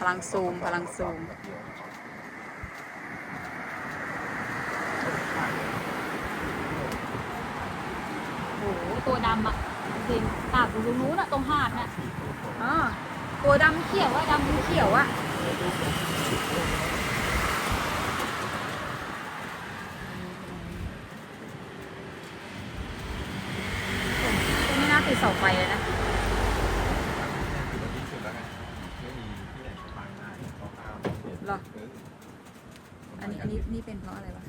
พลังซูม พลังซูม โอ้โหตัวดำอะจริงตากอยู่ตรงนู้นอะตรงหาดน่ะอ๋อตัวดำเขียวอะดำเขียวอะตัวนี้น่าติดเสาไฟเลยนะ หรอ อันนี้อันนี้นี่เป็นเพราะอะไรวะ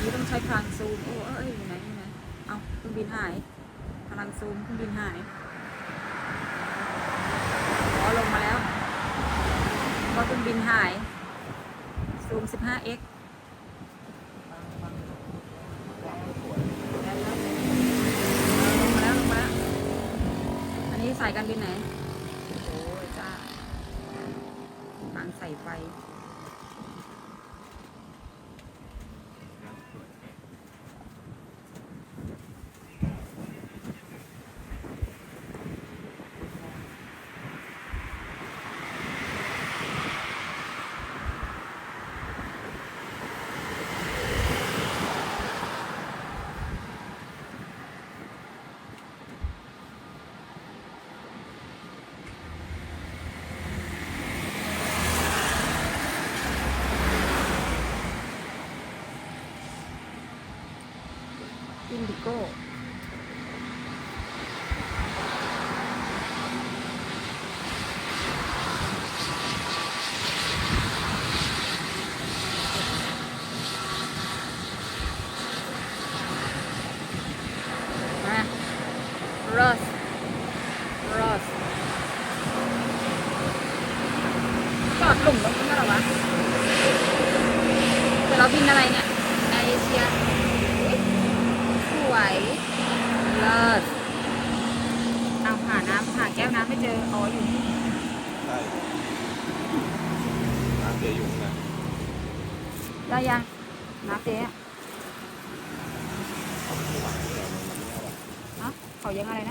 นี่ต้องใช้พลังซูม โอ้เอ้ยอยู่ไหนอยู่ไหน เอาเครื่องบินหาย พลังซูมเครื่องบินหายอ๋อลงมาแล้วเพราะเครื่องบินหาย ซูม 15x ลงมาแล้วลงมาแล้ว กันนี้สายการบินไหน โอ้ยจ้าบางใส่ไฟ อินดิโก้มาโรสโรสจอดหลุมตรงนี้เหรอวะเดี๋ยวเราบินอะไรเนี่ยแอร์เอเชียอุ๊ยสวยเลิศตามหาน้ำหาแก้ว น้ำไม่เจอ อ๋ออยู่นี่ใช่น้ำเสียอยู่นะได้ยังน้ำเจ๊อะมันไม่เอาอะเอ้าเขายังอะไรนะ